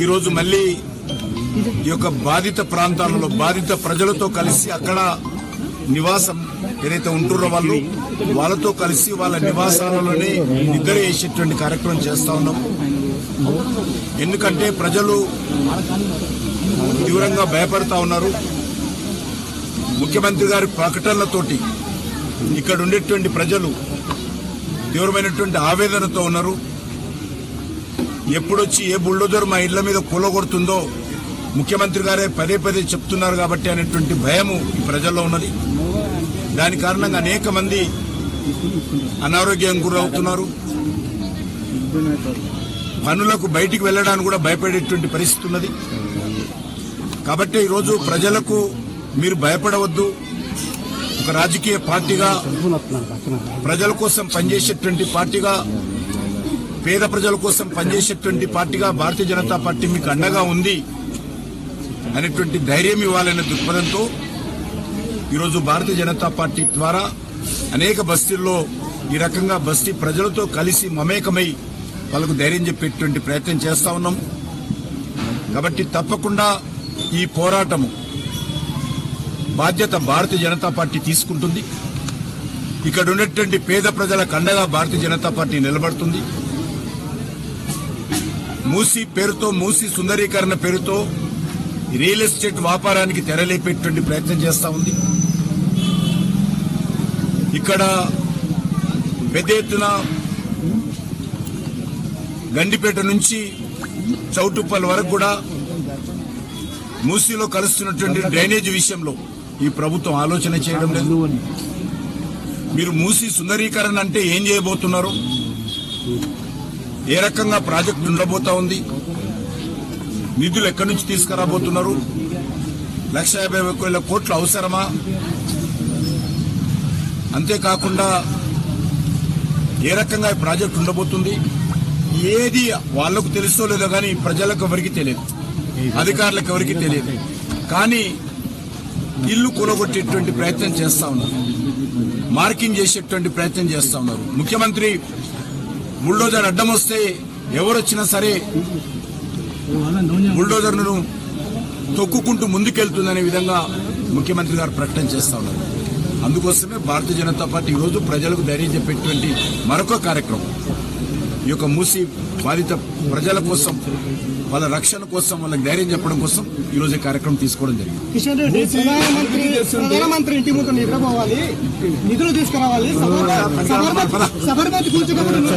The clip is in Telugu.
ఈరోజు మళ్ళీ ఈ యొక్క బాధిత ప్రాంతాలలో బాధిత ప్రజలతో కలిసి అక్కడ నివాసం ఏదైతే ఉంటున్నారో వాళ్ళు వాళ్ళతో కలిసి వాళ్ళ నివాసాలలోనే నిద్ర వేసేటువంటి కార్యక్రమం చేస్తా ఉన్నాం. ఎందుకంటే ప్రజలు తీవ్రంగా భయపడతా ఉన్నారు. ముఖ్యమంత్రి గారి ప్రకటనలతోటి ఇక్కడ ఉండేటువంటి ప్రజలు తీవ్రమైనటువంటి ఆవేదనతో ఉన్నారు. ఎప్పుడొచ్చి ఏ బుల్డోజర్ మా ఇళ్ళ మీద కూలగొడుతుందో ముఖ్యమంత్రి గారే పదే పదే చెప్తున్నారు కాబట్టి అనేటువంటి భయము ఈ ప్రజల్లో ఉన్నది. దాని కారణంగా అనేక మంది అనారోగ్యం గురవుతున్నారు. పనులకు బయటికి వెళ్ళడానికి కూడా భయపడేటువంటి పరిస్థితి ఉన్నది. కాబట్టి ఈరోజు ప్రజలకు మీరు భయపడవద్దు. ఒక రాజకీయ పార్టీగా ప్రజల కోసం పనిచేసేటువంటి పార్టీగా పేద ప్రజల కోసం పనిచేసేటువంటి పార్టీగా భారతీయ జనతా పార్టీ మీకు అండగా ఉంది అనేటువంటి ధైర్యం ఇవ్వాలనే దృక్పథంతో ఈరోజు భారతీయ జనతా పార్టీ ద్వారా అనేక బస్తీల్లో ఈ రకంగా బస్తీ ప్రజలతో కలిసి మమేకమై వాళ్ళకు ధైర్యం చెప్పేటువంటి ప్రయత్నం చేస్తా ఉన్నాం. కాబట్టి తప్పకుండా ఈ పోరాటము బాధ్యత భారతీయ జనతా పార్టీ తీసుకుంటుంది. ఇక్కడ ఉన్నటువంటి పేద ప్రజల కండగా భారతీయ జనతా పార్టీ నిలబడుతుంది. మూసి పేరుతో మూసి సుందరీకరణ పేరుతో రియల్ ఎస్టేట్ వ్యాపారానికి తెరలేపేటువంటి ప్రయత్నం చేస్తా ఉంది. ఇక్కడ పెద్ద ఎత్తున గండిపేట నుంచి చౌటుప్పల్ వరకు కూడా మూసీలో కలుస్తున్నటువంటి డ్రైనేజ్ విషయంలో ఈ ప్రభుత్వం ఆలోచన చేయడం లేదు. మీరు మూసి సుందరీకరణ అంటే ఏం చేయబోతున్నారు? ఏ రకంగా ప్రాజెక్టు ఉండబోతా ఉంది? నిధులు ఎక్కడి నుంచి తీసుకురాబోతున్నారు? లక్ష యాభై వేల కోట్లు అవసరమా? అంతేకాకుండా ఏ రకంగా ఈ ప్రాజెక్టు ఉండబోతుంది? ఏది వాళ్ళకు తెలుసో లేదో కానీ ప్రజలకు ఎవరికి తెలియదు. అధికారులకు ఎవరికి తెలియదు. కానీ ఇల్లు కూలగొట్టేటువంటి ప్రయత్నం చేస్తా ఉన్నారు. మార్కింగ్ చేసేటువంటి ప్రయత్నం చేస్తా ఉన్నారు. ముఖ్యమంత్రి బుల్డోజర్ అడ్డం వస్తే ఎవరు వచ్చినా సరే బుల్డోజర్ను తొక్కుకుంటూ ముందుకెళ్తుందనే విధంగా ముఖ్యమంత్రి గారు ప్రకటన చేస్తా ఉన్నారు. అందుకోసమే భారతీయ జనతా పార్టీ ఈరోజు ప్రజలకు ధైర్యం చెప్పేటువంటి మరొక కార్యక్రమం. ఈ యొక్క మూసి బాధిత ప్రజల కోసం వాళ్ళ రక్షణ కోసం వాళ్ళకి ధైర్యం చెప్పడం కోసం ఈ రోజు ఈ కార్యక్రమం తీసుకోవడం జరిగింది. కిషన్ రెడ్డి ప్రధానమంత్రి ప్రధానమంత్రి ఇంటి ముందు నిద్రపోవాలి నిధులు తీసుకురావాలి సబర్మతి- సబర్మతి-